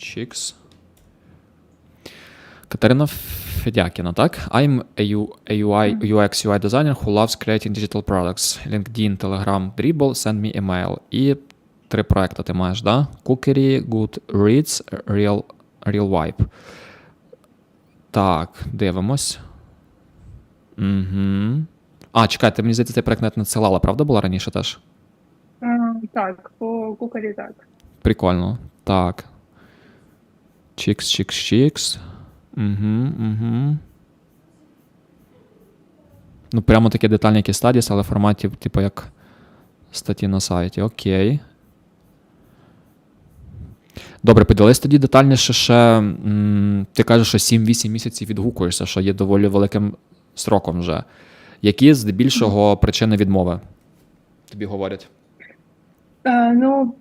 Чікс. Катерина Федякіна, так? I'm a, UI, UX UI designer who loves creating digital products. LinkedIn, Telegram, Dribble, send me email. І три проекти ти маєш, да? Cookery, Good Reads, Real, Real Vibe. Так, дивимось. Угу. А, чекайте, мені здається, цей проект навіть надсилала, правда була раніше теж? Е, Так, по кукарі так. Прикольно. Так. Чікс, чікс, чікс. Угу, угу. Ну, прямо таке детальні якісь стадіс, але в форматі, типу, як статті на сайті. Окей. Добре, поділись тоді детальніше ще. м, Ти кажеш, що 7-8 місяців відгукуєшся, що є доволі великим сроком вже. Які здебільшого причини відмови? Тобі говорять. Е, Ну,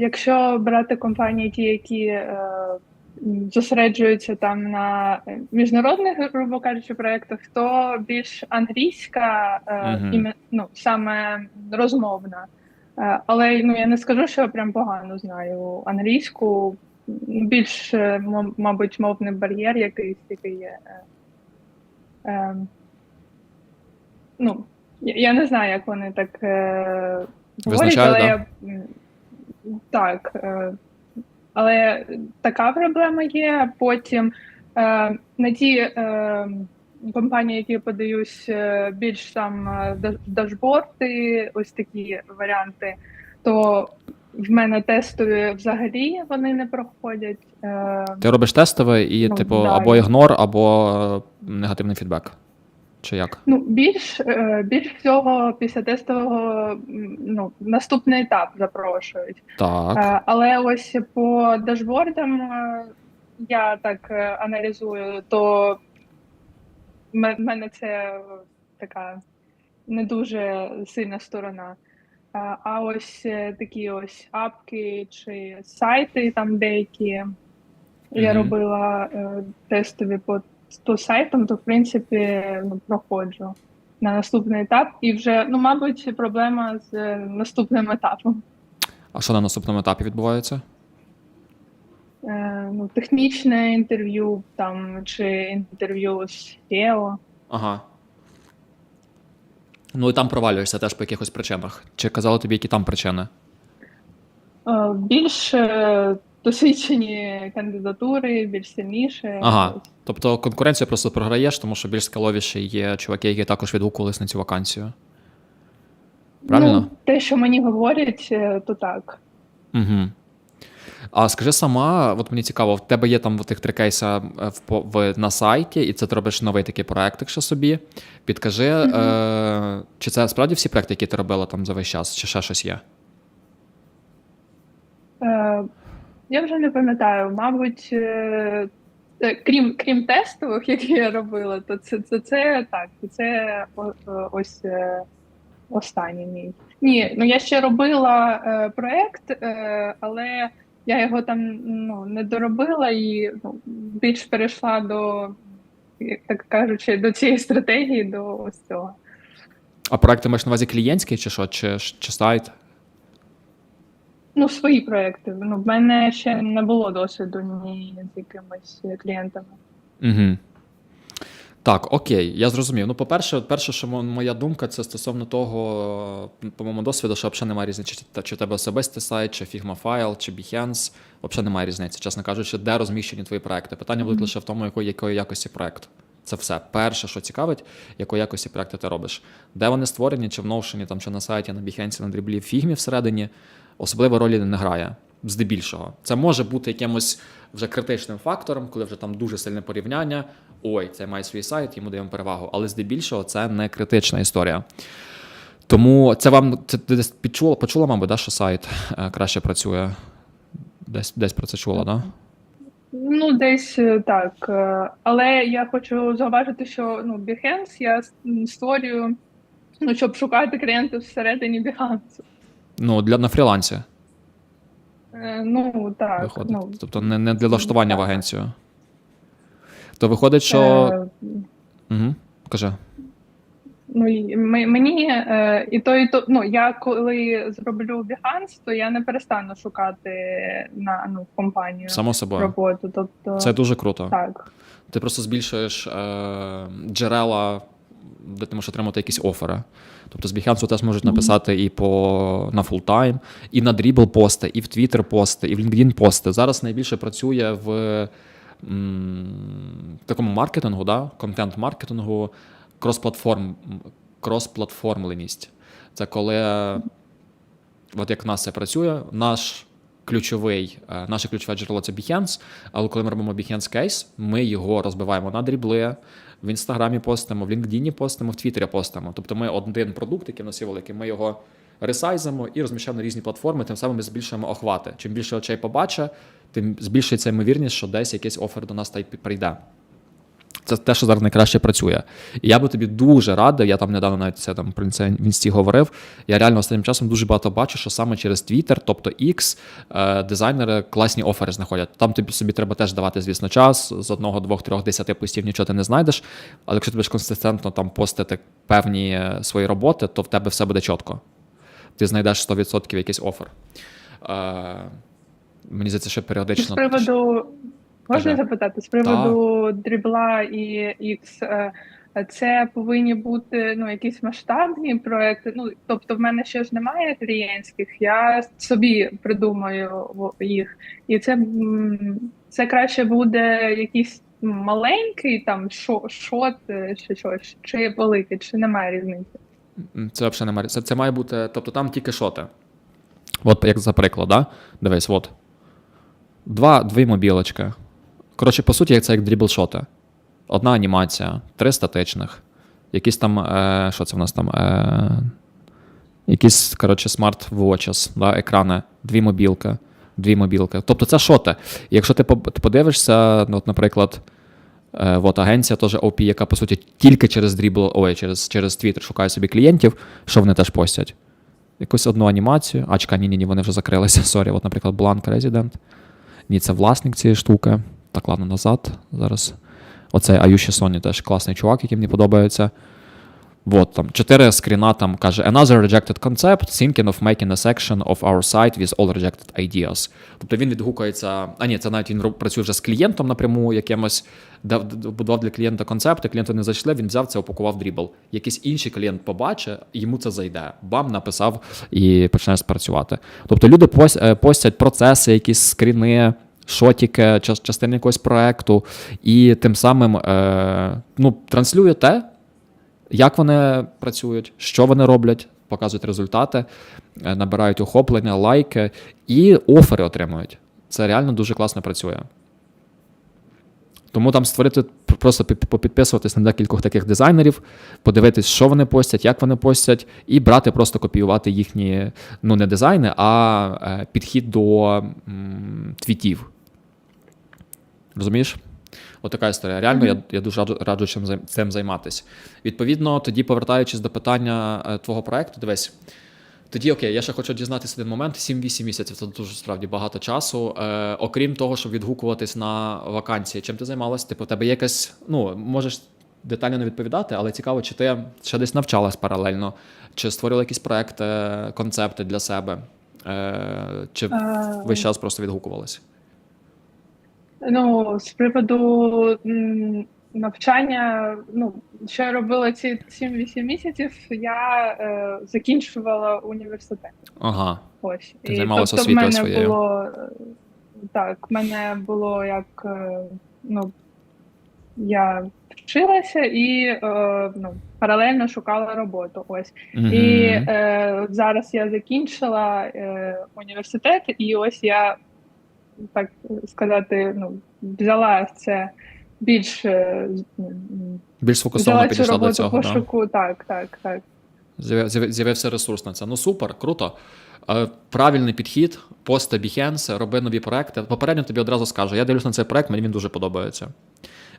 якщо брати компанії, ті, які е, зосереджуються там на е, міжнародних, грубо кажучи, проєктах, то більш англійська, іме- ну, саме розмовна. Е, Але ну, я не скажу, що я прям погано знаю англійську. Більш, мабуть, мовний бар'єр якийсь який є. Ну, я, не знаю, як вони так говорять, але я так. Але така проблема є. Потім е, на ті е, компанії, які подаюсь е, більш там е, дашборди, ось такі варіанти, то в мене тестові взагалі вони не проходять. Е, Ти робиш тестове і, Ну, типу, да, або ігнор, або е, негативний фідбек. Чи як? Ну, більш, е, більш всього після тестового ну, наступний етап запрошують. Так. Е, Але ось по дашбордам е, я так аналізую, то в мене це така не дуже сильна сторона. А ось такі ось апки чи сайти, там деякі я Мгм. робила е, тестові по, по сайтам, то в принципі ну, проходжу на наступний етап. І вже, ну, мабуть, проблема з е, наступним етапом. А що на наступному етапі відбувається? Е, ну, технічне інтерв'ю там чи інтерв'ю з SEO. Ага. Ну і там провалюєшся теж по якихось причинах. Чи казали тобі, які там причини? Е, більш е, досвідчені кандидатури, більш сильніше. Ага. Тобто конкуренцію просто програєш, тому що більш скаловіші є чуваки, які також відгукувались на цю вакансію. Правильно? Ну, те, що мені говорять, е, то так. Угу. А скажи сама, от мені цікаво, в тебе є там тих три кейса е, в, в, на сайті, і це ти робиш новий такий проект, якщо собі. Підкажи, е, чи це справді всі проекти, які ти робила там за весь час, чи ще щось є? Е, я вже не пам'ятаю, мабуть, е, е, крім, крім тестових, які я робила, то це, це, це так, це о- ось е, останній мій. Ні, ну я ще робила е, проект, е, але я його там ну, не доробила і ну, більш перейшла до, як так кажучи, до цієї стратегії, до ось цього. А проект ти маєш на увазі клієнтський, чи що, чи, чи сайт? Ну, свої проекти. Ну, в мене ще не було досвіду ні з якимись клієнтами. Угу. Так, окей, я зрозумів. Ну, по-перше, перше, що мо- моя думка, це стосовно того, по моєму досвіду, що взагалі немає різниці, чи, чи в тебе особистий сайт, чи Figma файл, чи Behance. Взагалі немає різниці, чесно кажучи, де розміщені твої проекти. Питання будуть лише в тому, якої, якої якості проект. Це все. Перше, що цікавить, якої якості проекти ти робиш. Де вони створені, чи в Notion, там, чи на сайті, на Behance, на в Figma всередині, особливо ролі не грає. Здебільшого. Це може бути якимось вже критичним фактором, коли вже там дуже сильне порівняння. Ой, це має свій сайт, йому даємо перевагу. Але здебільшого це не критична історія. Тому це вам це десь підчула, почула, мабуть, да, що сайт е, краще працює. Десь, десь про це чула, да? Ну, десь е, так. Е, Але я хочу зауважити, що ну, Behance я створюю, ну, щоб шукати клієнтів всередині Behance. Ну, для на фрілансі Е, Ну, так. виходить. Ну, тобто не, не для влаштування в агенцію. То виходить, що. е, Угу. Каже. Ну, і ми- мені е, і то, і то, ну, я коли зроблю Behance, то я не перестану шукати на ну, компанію Само собою. роботу. Тобто, Це дуже круто. так. Ти просто збільшуєш е, джерела, де ти можеш отримати якісь офери. Тобто з Behance теж можуть написати і по, на фултайм, і на Dribble пости, і в Twitter пости, і в LinkedIn пости. Зараз найбільше працює в м, такому маркетингу, да? контент-маркетингу, крос-платформ, крос-платформленість. Це коли, от як в нас це працює, наш ключовий, е, наше ключове джерело це Behance, але коли ми робимо Behance кейс, ми його розбиваємо на дрібли, в інстаграмі постимо, в LinkedIn постимо, в Твіттері постимо. Тобто ми один продукт, який в нас є великий, ми його ресайзимо і розміщаємо на різні платформи, тим самим ми збільшуємо охвати. Чим більше очей побачить, тим збільшується ймовірність, що десь якийсь офер до нас та й прийде. Це те, що зараз найкраще працює. І я би тобі дуже радив, я там недавно навіть це там про це в інсті говорив. Я реально останнім часом дуже багато бачу, що саме через Twitter, тобто X, е, дизайнери класні офери знаходять. Там тобі собі треба теж давати, звісно, час. З одного, двох, трьох, десяти постів нічого ти не знайдеш. Але якщо ти будеш консистентно там постити певні е, свої роботи, то в тебе все буде чітко. Ти знайдеш 100% якийсь офер. Е, мені здається, що З періодично. приводу можна Кажи. запитати з приводу дрібла і X, е, це повинні бути ну якісь масштабні проекти. Ну тобто, в мене ще ж немає клієнтських, я собі придумаю їх, і це, це краще буде якийсь маленький там шо- шот е, чи щось, чи великий, чи немає різниці. Це взагалі немає. Це, це має бути. Тобто там тільки шоти. От як за приклад, да? Дивись, от. Два, дві мобілочки. Коротше, по суті, це як дрібл-шоти. Одна анімація, три статичних. Якісь там. Е, що це в нас там? Е, якісь, коротше, смарт да, екрани, дві мобілки, дві мобілки. Тобто це шоти. Якщо ти подивишся, ну, от, наприклад, Е, от агенція теж OP, яка по суті тільки через Dribble, ой, через, через Twitter шукає собі клієнтів, що вони теж постять. Якусь одну анімацію. А, чекай, ні, ні, ні, вони вже закрилися. Сорі, от, наприклад, Blank Resident. Ні, це власник цієї штуки. Так, ладно, назад. Зараз. Оцей Аюші Sony теж класний чувак, який мені подобається. Вот там чотири скріна там каже Another rejected concept, thinking of making a section of our site with all rejected ideas. Тобто він відгукується. А ні, це навіть він працює вже з клієнтом напряму, якимось будував для клієнта концепти, клієнти не зайшли, він взяв це, опакував дрібл. Якийсь інший клієнт побачить, йому це зайде. Бам, написав і почне спрацювати. Тобто люди е, постять процеси, якісь скріни. Шотіки, частини якогось проекту, і тим самим е, ну, транслює те, як вони працюють, що вони роблять, показують результати, е, набирають охоплення, лайки і офери отримують. Це реально дуже класно працює. Тому там створити просто пі- попідписуватись на декількох таких дизайнерів, подивитись, що вони постять, як вони постять, і брати, просто копіювати їхні ну не дизайни, а е, підхід до м, твітів. Розумієш? Отака історія. Реально, я, я дуже раджу, раджу чим цим займатися. Відповідно, тоді, повертаючись до питання е, твого проекту, дивись. Тоді окей, я ще хочу дізнатися один момент. 7-8 місяців це дуже справді багато часу. Е, окрім того, щоб відгукуватись на вакансії, чим ти займалась? Типу, тебе є якась, ну, можеш детально не відповідати, але цікаво, чи ти ще десь навчалась паралельно, чи створила якісь проекти, концепти для себе, е, чи Е, весь час просто відгукувалась? Ну, з приводу навчання, ну, що я робила ці 7-8 місяців, я е, закінчувала університет. Ага. Ось. Ти займалася тобто в мене своєю. було е, так, в мене було як е, ну, я вчилася і е, ну, паралельно шукала роботу. Ось. Мгм. І е, зараз я закінчила е, університет, і ось я, так сказати, ну, взяла це більш е, Більш сфокусовано підійшла до цього. Да? пошуку. Так, так, так. З'яви- З'явився ресурс на це. Ну супер, круто. Е, Правильний підхід, пости Behance, роби нові проекти. Попередньо тобі одразу скажу, я дивлюсь на цей проект, мені він дуже подобається.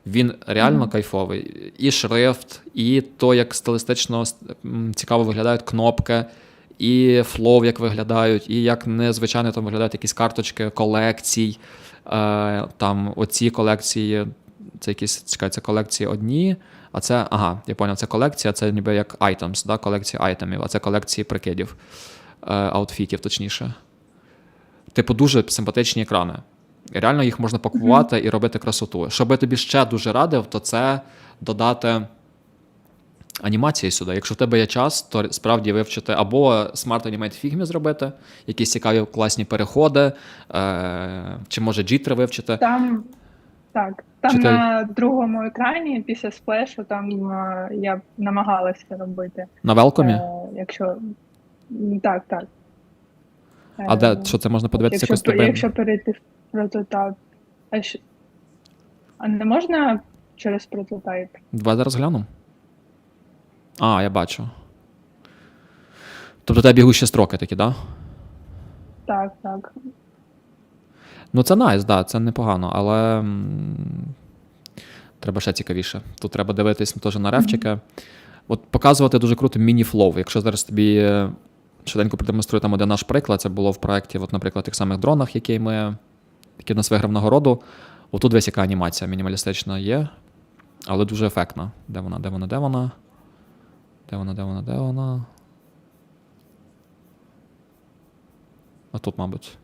Він реально Мгм. кайфовий. І шрифт, і то, як стилістично цікаво виглядають кнопки, і флоу, як виглядають, і як незвичайно там виглядають якісь карточки колекцій. Е, Там оці колекції це якісь чекай, це колекції одні, а це, ага, я поняв, це колекція, це ніби як items, да, колекція айтемів, а це колекції прикидів, е, аутфітів, точніше. Типу, дуже симпатичні екрани. І Реально їх можна пакувати і робити красоту. Що би я тобі ще дуже радив, то це додати анімації сюди. Якщо в тебе є час, то справді вивчити або Smart Animate Figma зробити, якісь цікаві класні переходи, е, чи може джітри вивчити. Там так, там Чи ти- на другому екрані після сплешу там е, я намагалася робити. На велкомі? Е, якщо так, так. А Е, де що це можна подивитися якщо, якось тобі? якщо перейти в прототайп. А, що... а не можна через прототайп? Давай зараз гляну. А, я бачу. Тобто у тебе бігущі строки такі, так? Да? Так, так. Ну, це найс, да, це непогано, але м, треба ще цікавіше. Тут треба дивитись теж на ревчики. От показувати дуже круто міні-флоу. Якщо зараз тобі швиденько продемонструю там один наш приклад, це було в проєкті, от, наприклад, тих самих дронах, які ми, які в нас виграв нагороду. Отут весь яка анімація мінімалістична є, але дуже ефектна. Де вона, де вона, де вона? Де вона, де вона, де вона? А тут, мабуть.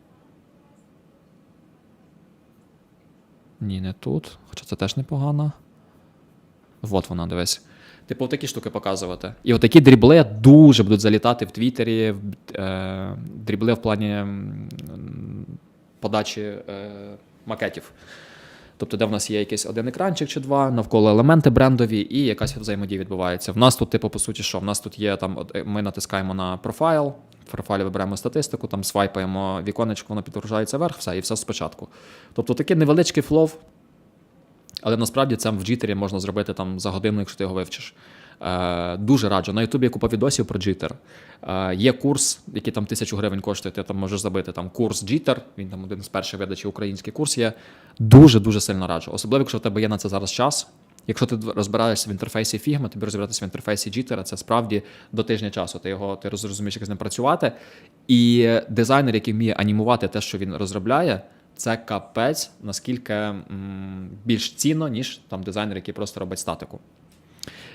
Ні, не тут. Хоча це теж непогано. Вот вона, дивись. Типу, такі штуки показувати. І отакі дрібли дуже будуть залітати в Твіттері, е, дрібли в плані подачі е, макетів. Тобто, де в нас є якийсь один екранчик чи два, навколо елементи брендові, і якась взаємодія відбувається. В нас тут, типу, по суті, що? В нас тут є там, е, ми натискаємо на профайл, в профайлі вибираємо статистику, там свайпаємо віконечко, воно підгружається вверх, все, і все спочатку. Тобто такий невеличкий флов, але насправді це в джітері можна зробити там за годину, якщо ти його вивчиш. Е, дуже раджу. На Ютубі є купа відосів про джитер. Е, є курс, який там тисячу гривень коштує, ти там можеш забити там курс джитер, він там один з перших видачів український курс є. Дуже-дуже сильно раджу. Особливо, якщо в тебе є на це зараз час. Якщо ти розбираєшся в інтерфейсі Figma, тобі розбиратися в інтерфейсі джитера, це справді до тижня часу. Ти його ти розумієш, як з ним працювати. І дизайнер, який вміє анімувати те, що він розробляє, це капець, наскільки м, більш цінно, ніж там дизайнер, який просто робить статику.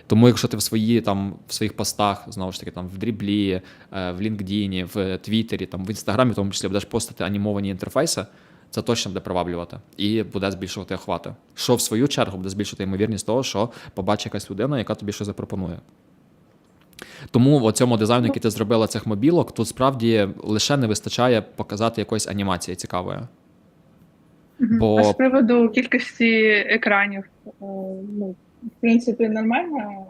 Тому, якщо ти в свої там в своїх постах, знову ж таки, там в дріблі, е, в LinkedIn, в Твіттері, там в інстаграмі, в тому числі будеш постати анімовані інтерфейси, це точно буде приваблювати і буде збільшувати охвати. Що в свою чергу буде збільшувати ймовірність того, що побачить якась людина, яка тобі щось запропонує. Тому в цьому дизайну, який ти зробила цих мобілок, тут справді лише не вистачає показати якоїсь анімації цікавої. Бо- А з приводу кількості екранів, е, ну, в принципі, нормально.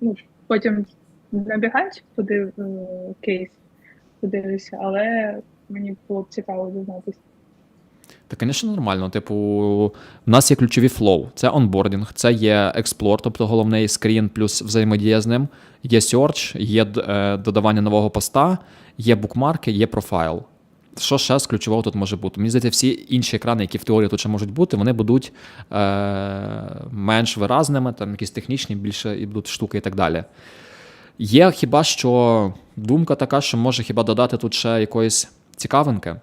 Ну, потім набігають туди е, кейс, подивлюся, але мені було б цікаво дізнатися. Та, звісно, нормально. Типу, у нас є ключові флоу, це онбордінг, це є експлор, тобто головний скрін плюс взаємодія з ним, є search, є е, додавання нового поста, є букмарки, є профайл. Що ще з ключового тут може бути? Мені здається, всі інші екрани, які в теорії тут ще можуть бути, вони будуть е, менш виразними, там якісь технічні більше і будуть штуки і так далі. Є хіба що думка така, що може хіба додати тут ще якоїсь цікавинки.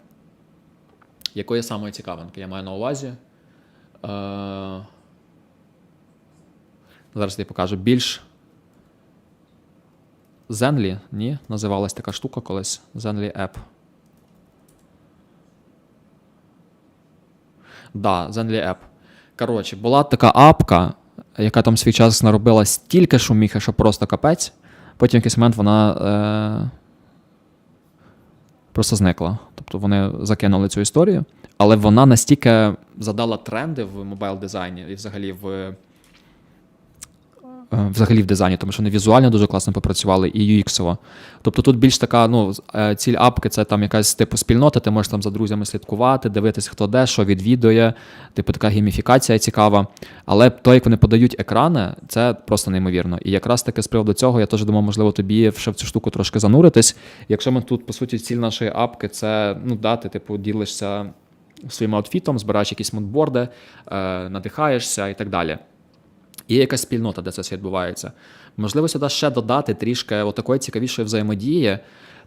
Якої самої цікавинки я маю на увазі? Е, зараз я покажу. Більш Zenly, ні? Називалась така штука колись. Zenly App. Да, Zenly App. Коротше, була така апка, яка там свій час наробила стільки шуміхи, що просто капець. Потім в якийсь момент вона е, просто зникла. Тобто вони закинули цю історію, але вона настільки задала тренди в мобайл дизайні і взагалі в. Е, Взагалі в дизайні, тому що вони візуально дуже класно попрацювали і UX-ово. Тобто тут більш така, ну, е, ціль апки це там якась типу спільнота, ти можеш там за друзями слідкувати, дивитися, хто де, що відвідує, типу така гейміфікація цікава. Але то, як вони подають екрани, це просто неймовірно. І якраз таки з приводу цього я теж думав, можливо, тобі ще в цю штуку трошки зануритись. Якщо ми тут, по суті, ціль нашої апки це ну, дати, типу, ділишся своїм аутфітом, збираєш якісь модборди, е, надихаєшся і так далі. Є якась спільнота, де це все відбувається. Можливо, сюди ще додати трішки отакої цікавішої взаємодії.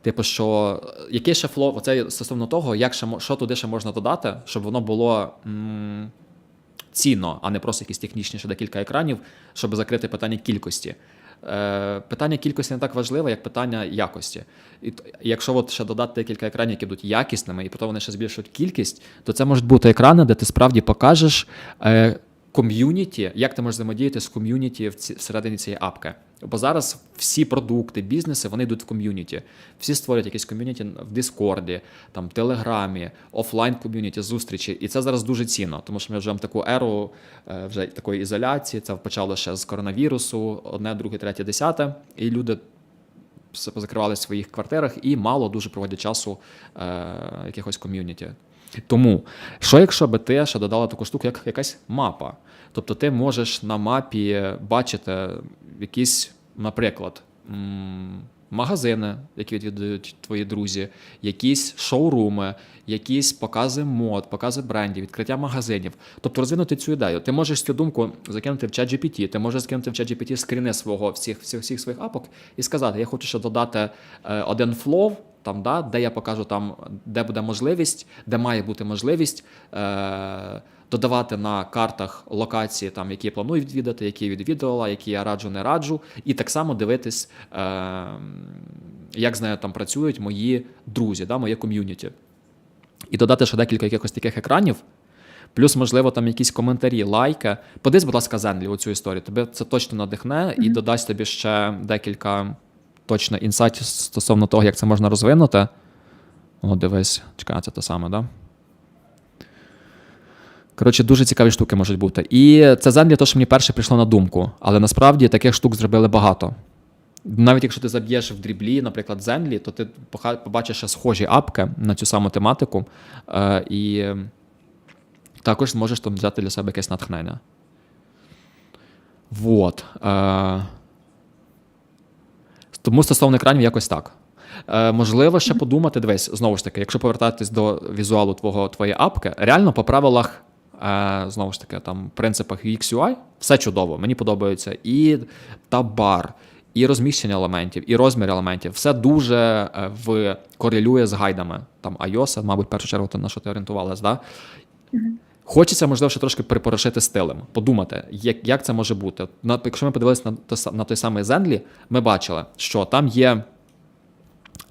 Типу, що е, який ще флоу, оце стосовно того, як ще що туди ще можна додати, щоб воно було м, цінно, а не просто якісь технічні ще декілька екранів, щоб закрити питання кількості. Е, питання кількості не так важливе, як питання якості. І якщо от ще додати декілька екранів, які будуть якісними, і потім вони ще збільшують кількість, то це можуть бути екрани, де ти справді покажеш е, ком'юніті, як ти можеш взаємодіяти з ком'юніті всередині цієї апки. Бо зараз всі продукти, бізнеси вони йдуть в ком'юніті. Всі створюють якісь ком'юніті в Дискорді, там Телеграмі, офлайн ком'юніті, зустрічі. І це зараз дуже цінно, тому що ми живемо в таку еру е, вже такої ізоляції. Це почало ще з коронавірусу, одне, друге, третє, десяте. І люди позакривали в своїх квартирах і мало дуже проводять часу е, якихось ком'юніті. Тому, що якщо би ти ще додала таку штуку, як якась мапа? Тобто ти можеш на мапі бачити якісь, наприклад, магазини, які відвідують твої друзі, якісь шоуруми, якісь покази мод, покази брендів, відкриття магазинів. Тобто розвинути цю ідею. Ти можеш цю думку закинути в чат ти можеш закинути в чат скріни свого всіх, всіх, всіх своїх апок і сказати: я хочу ще додати е, один флов, там, да, де я покажу там, де буде можливість, де має бути можливість. Е, Додавати на картах локації, там, які я планую відвідати, які я відвідувала, які я раджу, не раджу, і так само дивитись, е, як з нею там працюють мої друзі, да, моє ком'юніті. І додати ще декілька якихось таких екранів, плюс, можливо, там якісь коментарі, лайки. Подивись, будь ласка, Зенлі, оцю історію. Тебе це точно надихне і додасть тобі ще декілька точно інсайтів стосовно того, як це можна розвинути. О, дивись, чекай, це те саме, да? Коротше, дуже цікаві штуки можуть бути. І це Зенлі, то, що мені перше прийшло на думку. Але насправді таких штук зробили багато. Навіть якщо ти заб'єш в дріблі, наприклад, Зенлі, то ти побачиш ще схожі апки на цю саму тематику. Е, і також зможеш там взяти для себе якесь натхнення. Вот. Тому стосовно екранів якось так. Е, можливо, ще подумати, дивись, знову ж таки, якщо повертатись до візуалу твого, твоєї апки, реально по правилах, е, знову ж таки, там, принципах UX UI, все чудово, мені подобається і табар, і розміщення елементів, і розмір елементів, все дуже е, в, корелює з гайдами. Там iOS, мабуть, в першу чергу, на що ти орієнтувалась, да? Хочеться, можливо, ще трошки припорошити стилем, подумати, як, як це може бути. На, якщо ми подивилися на, те на той самий Zenly, ми бачили, що там є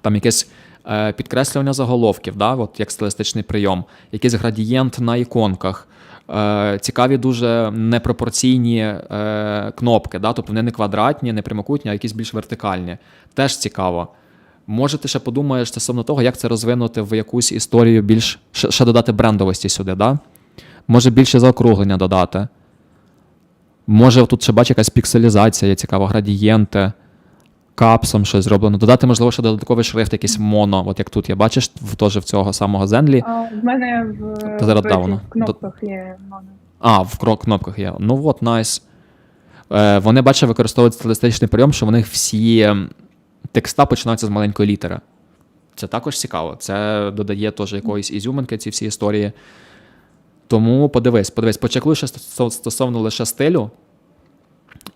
там якесь е, підкреслювання заголовків, да, от як стилістичний прийом, якийсь градієнт на іконках, е, цікаві дуже непропорційні е, кнопки, да, тобто вони не квадратні, не прямокутні, а якісь більш вертикальні. Теж цікаво. Може, ти ще подумаєш стосовно того, як це розвинути в якусь історію більш ще додати брендовості сюди, да? Може більше заокруглення додати. Може, тут ще бачиш якась пікселізація, є цікаво, градієнти, капсом щось зроблено. Додати, можливо, ще додатковий шрифт, якийсь моно, от як тут є, бачиш, в, теж в цього самого. А, в мене в, Та зараз в, цих кнопках є моно. А, в кнопках є. Ну от, найс. Е, вони, бачиш, використовують стилістичний прийом, що в них всі текста починаються з маленької літери. Це також цікаво. Це додає теж якоїсь ізюминки ці всі історії. Тому подивись, подивись, почеклуй ще стосовно лише стилю.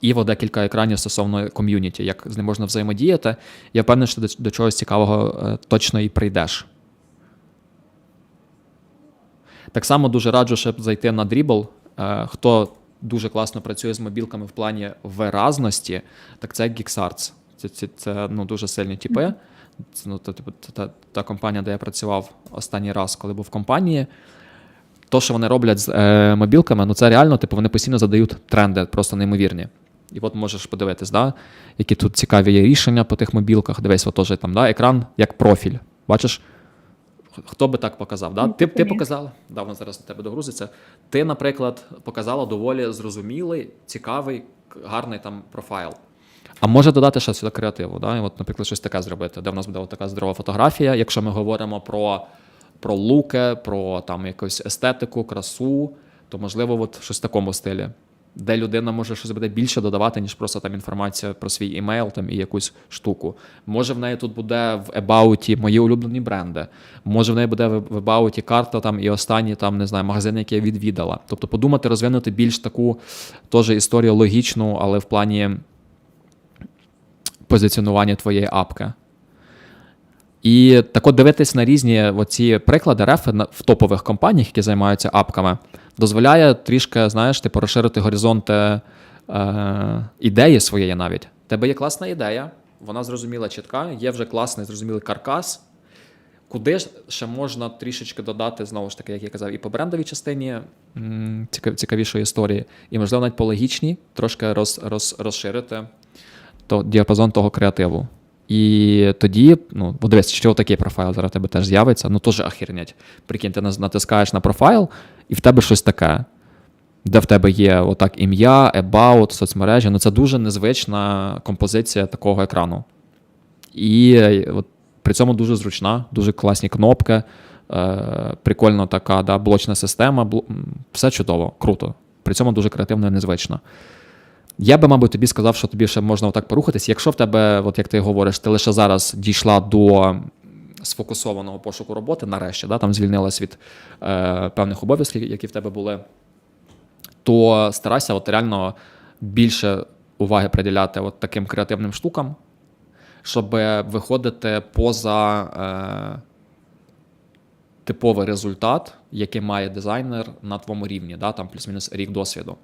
І в декілька екранів стосовно ком'юніті, як з ним можна взаємодіяти. Я впевнений, що до, до чогось цікавого е, точно і прийдеш. Так само дуже раджу, щоб зайти на Dribble. Е, Хто дуже класно працює з мобілками в плані виразності, так це GeekSarts. Це, це, це ну, дуже сильні тіпи. Це ну, та, типу, та, та, та компанія, де я працював останній раз, коли був в компанії. То, що вони роблять з е, мобілками, ну це реально, типу, вони постійно задають тренди, просто неймовірні. І от можеш подивитись, да, які тут цікаві є рішення по тих мобілках. Дивись, от теж там да, екран як профіль. Бачиш, хто би так показав? Да? Ну, Ти, ти показала, да, воно зараз на тебе догрузиться. Ти, наприклад, показала доволі зрозумілий, цікавий, гарний там профайл. А може додати ще сюди креативу, да? І от, наприклад, щось таке зробити, де в нас буде така здорова фотографія. Якщо ми говоримо про, про луки, про там якусь естетику, красу, то можливо, от щось в такому стилі, де людина може щось буде більше додавати, ніж просто там інформація про свій імейл там, і якусь штуку. Може, в неї тут буде в About мої улюблені бренди. Може, в неї буде в About карта там і останні там, не знаю, магазини, які я відвідала. Тобто подумати, розвинути більш таку теж історію логічну, але в плані позиціонування твоєї апки. І так от дивитись на різні оці приклади рефи в топових компаніях, які займаються апками. дозволяє трішки, знаєш, типу, розширити горизонти е, ідеї своєї навіть. Тебе є класна ідея, вона зрозуміла чітка, є вже класний зрозумілий каркас. Куди ще можна трішечки додати, знову ж таки, як я казав, і по брендовій частині цікав- цікавішої історії, і, можливо, навіть по логічній трошки роз, роз, розширити то, діапазон того креативу. І тоді, ну, дивись, що такий профайл зараз в тебе теж з'явиться, ну теж ахірнять. Прикинь, ти натискаєш на профайл, і в тебе щось таке, де в тебе є отак ім'я, about, соцмережі. Ну це дуже незвична композиція такого екрану. І от, при цьому дуже зручна, дуже класні кнопки, е, прикольно така да, блочна система, м, все чудово, круто. При цьому дуже креативно і незвично. Я би, мабуть, тобі сказав, що тобі ще можна отак порухатись. Якщо в тебе, от як ти говориш, ти лише зараз дійшла до сфокусованого пошуку роботи, нарешті, да, там звільнилась від е, певних обов'язків, які в тебе були, то старайся от реально більше уваги приділяти от таким креативним штукам, щоб виходити поза е, типовий результат, який має дизайнер на твоєму рівні, да, там плюс-мінус рік досвіду.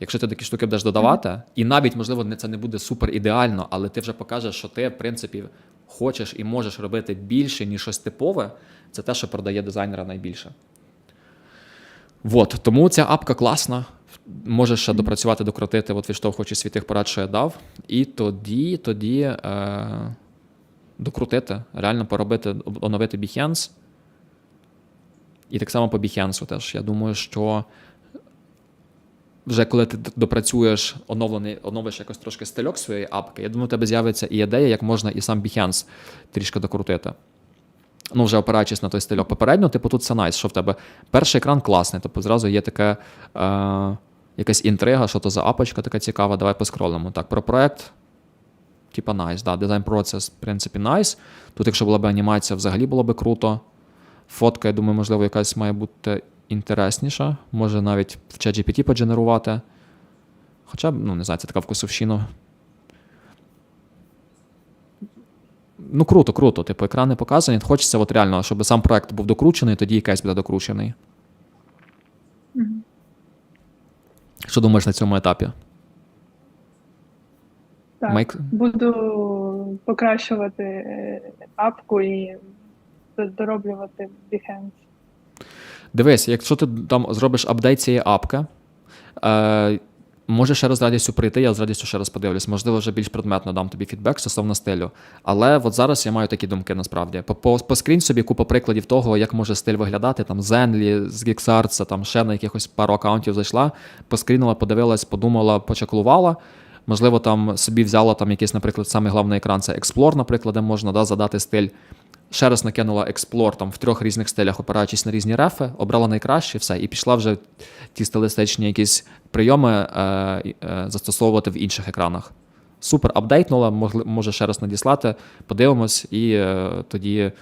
Якщо ти такі штуки будеш додавати, і навіть, можливо, це не буде супер ідеально, але ти вже покажеш, що ти, в принципі, хочеш і можеш робити більше, ніж щось типове, це те, що продає дизайнера найбільше. Вот, тому ця апка класна. Можеш ще допрацювати, докрутити, от відштовхуючись від тих порад, що я дав. І тоді, тоді е, докрутити, реально поробити, оновити Behance. І так само по Behance теж. Я думаю, що вже коли ти допрацюєш, оновлений, оновиш якось трошки стильок своєї апки, я думаю, у тебе з'явиться і ідея, як можна і сам Behance трішки докрутити. Ну, вже опираючись на той стильок. Попередньо, типу, тут все найс, що в тебе перший екран класний, тобто зразу є така е, якась інтрига, що то за апочка така цікава, давай поскролимо. Так, про проект. Типа найс, да, дизайн процес, в принципі, найс. Тут, якщо була б анімація, взагалі було б круто. Фотка, я думаю, можливо, якась має бути інтересніша. Може навіть в ChatGPT подженерувати. Хоча, б, ну, не знаю, це така вкусовщина. Ну, круто, круто. Типу, екрани показані. Хочеться, от реально, щоб сам проект був докручений, тоді якась буде докручений. Мгм. Що думаєш на цьому етапі? Так, Майк? буду покращувати е, апку і дороблювати Behance. Дивись, якщо ти там зробиш апдейт цієї апки, е, може ще раз радістю прийти, я з радістю ще раз подивлюсь. Можливо, вже більш предметно дам тобі фідбек стосовно стилю. Але от зараз я маю такі думки насправді. По, по, поскрінь собі купу прикладів того, як може стиль виглядати. Там Zenly, з Geeksarts, там ще на якихось пару аккаунтів зайшла, поскрінила, подивилась, подумала, почаклувала. Можливо, там собі взяла там якийсь, наприклад, самий головний екран це Explore, наприклад, де можна да, задати стиль. Ще раз накинула Explore там в трьох різних стилях, опираючись на різні рефи, обрала найкраще все, і пішла вже ті стилістичні якісь прийоми е, е, застосовувати в інших екранах. Супер, апдейтнула, може ще раз надіслати, подивимось, і е, тоді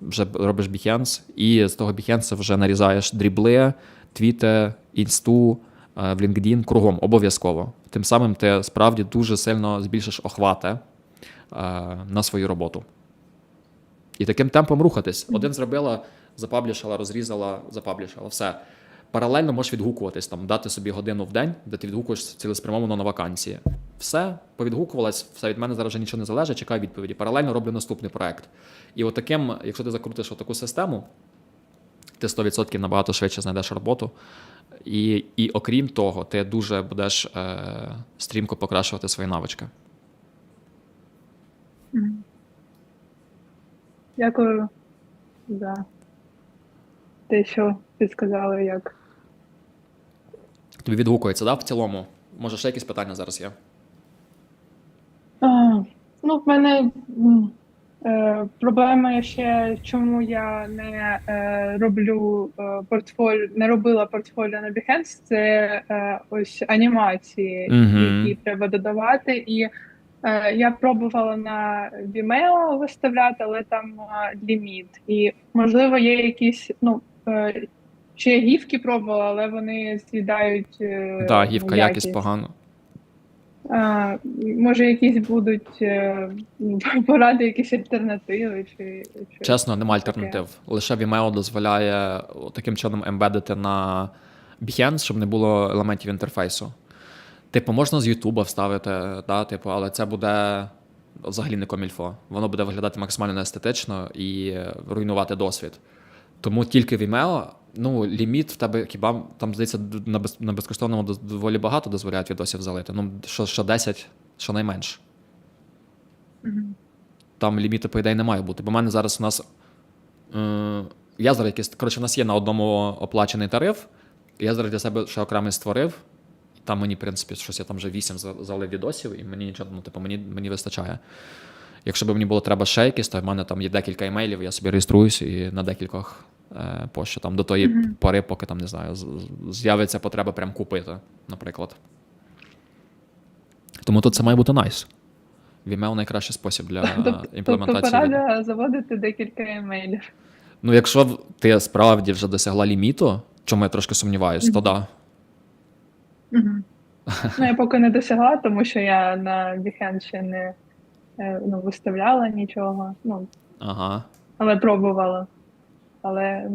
вже робиш Behance, і з того Behance вже нарізаєш дрібли, твіти, інсту, е, в LinkedIn кругом, обов'язково. Тим самим ти справді дуже сильно збільшиш охвати е, на свою роботу. І таким темпом рухатись. Один зробила, запаблішала, розрізала, запаблішала. Все. Паралельно можеш відгукуватись, там, дати собі годину в день, де ти відгукуєш цілеспрямовано на вакансії. Все, повідгукувалась, все від мене зараз вже нічого не залежить, чекаю відповіді. Паралельно роблю наступний проект. І от таким, якщо ти закрутиш таку систему, ти 100% набагато швидше знайдеш роботу. І, і окрім того, ти дуже будеш е, стрімко покращувати свої навички. Дякую за те, що підсказали, як. Тобі відгукується, да, в цілому? Може, ще якісь питання зараз є? А, ну, в мене е, проблема ще, чому я не е, роблю е, портфоліо, не робила портфоліо на Behance, це е, ось анімації, Мгм. які треба додавати. І я пробувала на Vimeo виставляти, але там е, ліміт. І можливо є якісь, ну. Е, Ще гівки пробувала, але вони з'їдають. е, Так, да, гівка, якість якість. погано. А, може, якісь будуть е, поради, якісь альтернативи, чи, чи... Чесно, немає альтернатив. Лише Vimeo дозволяє таким чином ембедити на Behance, щоб не було елементів інтерфейсу. Типу, можна з Ютуба вставити, да, типу, але це буде взагалі не комільфо. Воно буде виглядати максимально неестетично і руйнувати досвід. Тому тільки Vimeo, ну, ліміт в тебе хіба там, здається, на, без, на безкоштовному доволі багато дозволяють відосів залити. Ну, що, що 10, що найменше. Мгм. Там ліміту, по ідеї, не має бути. Бо в мене зараз у нас. Е, я зараз якийсь. Коротше, в нас є на одному оплачений тариф. Я зараз для себе ще окремий створив. Там мені, в принципі, щось я там вже 8 залив відосів, і мені нічого, ну, типу, мені, мені вистачає. Якщо б мені було треба ще якісь, то в мене там є декілька емейлів, я собі реєструюсь і на декількох е, пощо там до тої Мгм. пори, поки там не знаю, з'явиться потреба прям купити, наприклад. Тому тут це має бути найс. Vimeo найкращий спосіб для Тобто, імплементації. тобто порада заводити декілька емейлів. Ну, якщо ти справді вже досягла ліміту, чому я трошки сумніваюсь, то да. Ну, я поки не досягла, тому що я на Behance ще не е, ну, виставляла нічого. Ну, Ага. але пробувала. Але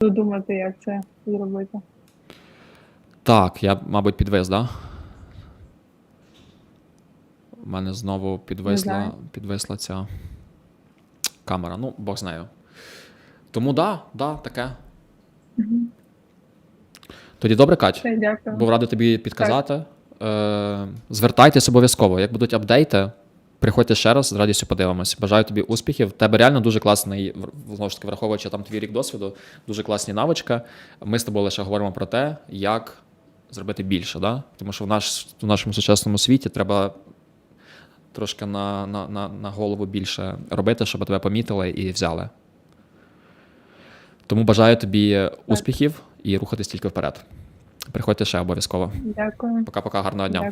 буду думати, як це зробити. Так, я, мабуть, підвис, да? У мене знову підвисла, знаю. підвисла ця камера. Ну, Бог знає. Тому да, да, таке. Мгм. Тоді добре, Кать. Дякую. Був радий тобі підказати. Е, звертайтесь обов'язково. Як будуть апдейти, приходьте ще раз, з радістю подивимось. Бажаю тобі успіхів. Тебе реально дуже класний, знову ж таки, враховуючи там твій рік досвіду, дуже класні навичка. Ми з тобою лише говоримо про те, як зробити більше. Да? Тому що в, наш, в нашому сучасному світі треба трошки на, на, на, на голову більше робити, щоб тебе помітили і взяли. Тому бажаю тобі успіхів і рухатись тільки вперед. Приходьте ще обов'язково. Дякую. Пока-пока, гарного дня. Дякую.